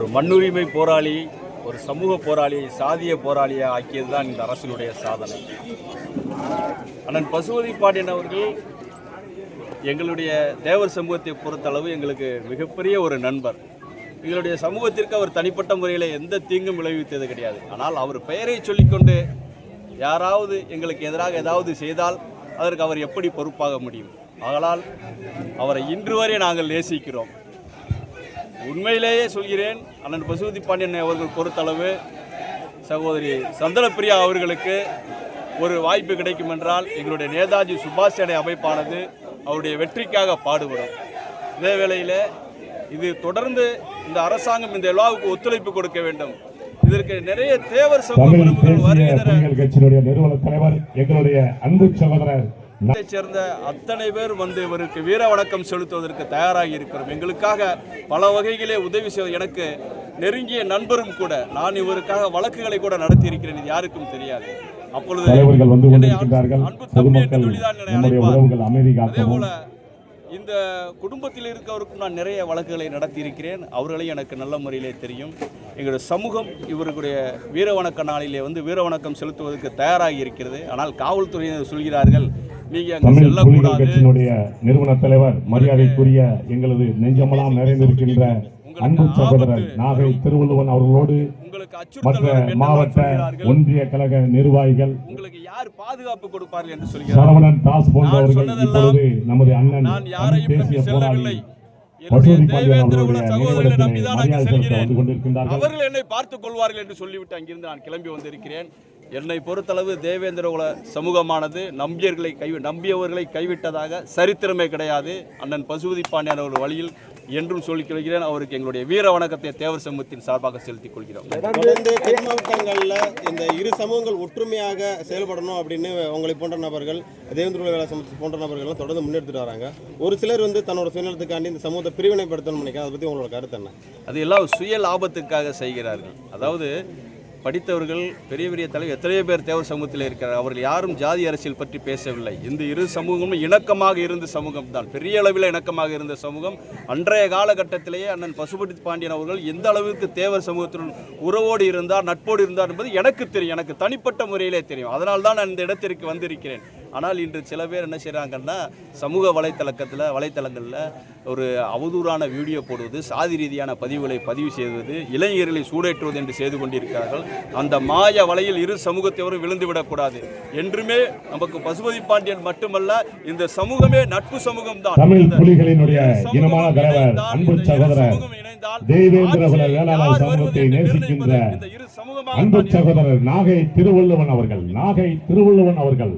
ஒரு மண்ணுரிமை போராளி ஒரு சமூக போராளியை சாதிய போராளியை ஆக்கியது தான் இந்த அரசினுடைய சாதனை. அண்ணன் பசுபதி பாண்டியன் அவர்கள் எங்களுடைய தேவர் சமூகத்தை பொறுத்தளவு எங்களுக்கு மிகப்பெரிய ஒரு நண்பர். எங்களுடைய சமூகத்திற்கு அவர் தனிப்பட்ட முறையில் எந்த தீங்கும் விளைவித்தது கிடையாது. ஆனால் அவர் பெயரை சொல்லிக்கொண்டு யாராவது எங்களுக்கு எதிராக ஏதாவது செய்தால் அதற்கு அவர் எப்படி பொறுப்பாக முடியும்? ஆகலால் அவரை இன்று வரை நாங்கள் நேசிக்கிறோம். உண்மையிலேயே சொல்கிறேன் அண்ணன் பசுபதி பாண்டியன் அவர்கள் பொறுத்தளவு சகோதரி சந்தனப்பிரியா அவர்களுக்கு ஒரு வாய்ப்பு கிடைக்கும் என்றால் எங்களுடைய நேதாஜி சுபாஷ் சேனை அமைப்பானது அவருடைய வெற்றிக்காக பாடுபடும். இதே வேளையில் இது தொடர்ந்து இந்த அரசாங்கம் இந்த விழாவுக்கு ஒத்துழைப்பு கொடுக்க வேண்டும். இதற்கு நிறைய தேவர் சமூக வருகை நிறுவன தலைவர் எங்களுடைய அன்பு சகோதரர் சேர்ந்த அத்தனை பேர் வந்து இவருக்கு வீர வணக்கம் செலுத்துவதற்கு தயாராகி இருக்கிறோம். எங்களுக்காக பல வகைகளே உதவி செய்வது எனக்கு நெருங்கிய நண்பரும் கூட நான் இவருக்காக வழக்குகளை கூட நடத்தி இருக்கிறேன் இது யாருக்கும் தெரியாது. அப்பொழுது அன்பு தம்பி என்று சொல்லிதான் என்னை அழைப்பார். அதே போல இந்த குடும்பத்தில் இருக்கவருக்கும் நான் நிறைய வழக்குகளை நடத்தியிருக்கிறேன். அவர்களையும் எனக்கு நல்ல முறையிலே தெரியும். எங்களுடைய சமூகம் இவர்களுடைய வீரவணக்க நாளிலே வந்து வீரவணக்கம் செலுத்துவதற்கு தயாராகி இருக்கிறது. ஆனால் காவல்துறையினர் சொல்கிறார்கள் நீங்க அங்கு செல்லக்கூடாது. நிறுவன தலைவர் மரியாதைக்குரிய எங்களது நெஞ்சமெல்லாம் நிறைந்திருக்கின்ற அன்பு சகோதரர் நாகை திருவள்ளுவன் அவர்களோடு மற்ற மாவட்ட ஒன்றிய கழக நிர்வாகிகள் உங்களுக்கு யார் பாதுகாப்பு கொடுப்பார்கள் என்று சொல்கிறார்கள்? சரவணன் தாஸ் போன்றவர்கள் இப்பொழுது நமது அண்ணன் தேசிய போராளி அவர்கள் என்னை பார்த்துக் கொள்வார்கள் என்று சொல்லிவிட்டு அங்கிருந்து நான் கிளம்பி வந்திருக்கிறேன். என்னை பொறுத்தளவு தேவேந்திர குல சமூகமானது நம்பியர்களை கை நம்பியவர்களை கைவிட்டதாக சரித்திரமே கிடையாது. அண்ணன் பசுபதி பாண்டியன் அவர்கள் வழியில் என்றும் சொல்லிக் கொள்கிறேன். அவருக்கு எங்களுடைய வீர வணக்கத்தை தேவர் சமூகத்தின் சார்பாக செலுத்திக் கொள்கிறோம். தொடர்ந்து தென் மாவட்டங்களில் இந்த இரு சமூகங்கள் ஒற்றுமையாக செயல்படணும் அப்படின்னு உங்களை போன்ற நபர்கள் தேவேந்திர வேலை சமூகத்தை போன்ற நபர்கள்லாம் தொடர்ந்து முன்னெடுத்துட்டு வராங்க. ஒரு சிலர் வந்து தன்னோட சுயநலத்துக்காண்டி இந்த சமூகத்தை பிரிவினைப்படுத்தணும்னு நினைக்கிறேன் அதை பற்றி உங்களோட கருத்து என்ன? அது எல்லாம் சுய லாபத்துக்காக செய்கிறார்கள். அதாவது படித்தவர்கள் பெரிய பெரிய தலைவர் எத்தனையோ பேர் தேவர் சமூகத்தில் இருக்கிறார். அவர்கள் யாரும் ஜாதி அரசியல் பற்றி பேசவில்லை. இந்த இரு சமூகமும் இணக்கமாக இருந்த சமூகம் தான் பெரிய அளவில் இணக்கமாக இருந்த சமூகம். அன்றைய காலகட்டத்திலேயே அண்ணன் பசுபதி பாண்டியன் அவர்கள் எந்த அளவிற்கு தேவர் சமூகத்துடன் உறவோடு இருந்தார் நட்போடு இருந்தார் என்பது எனக்கு தெரியும். எனக்கு தனிப்பட்ட முறையிலே தெரியும். அதனால் தான் நான் இந்த இடத்திற்கு வந்திருக்கிறேன். ஆனால் இன்று சில பேர் என்ன செய்கிறாங்கன்னா சமூக வலைத்தளக்கத்தில் வலைத்தளங்களில் ஒரு அவதூறான வீடியோ போடுவது சாதி ரீதியான பதிவுகளை பதிவு செய்வது இளைஞர்களை சூடேற்றுவது என்று செய்து கொண்டிருக்கிறார்கள். அந்த மாய வலையில் இரு சமூகத்தவரும் விழுந்து விடக்கூடாது. என்றுமே நமக்கு பசுபதி பாண்டியன் மட்டுமல்ல இந்த சமூகமே நட்பு சமூகம் தான் தமிழ் புலிகளினுடைய இனமான தலைவர் அன்பு சகோதரர் தேவேந்திர குல வேளாளர் சமூகத்தை நேசிக்கின்ற அன்பு சகோதரர் நாகை திருவள்ளுவன் அவர்கள் நாகை திருவள்ளுவன் அவர்கள்.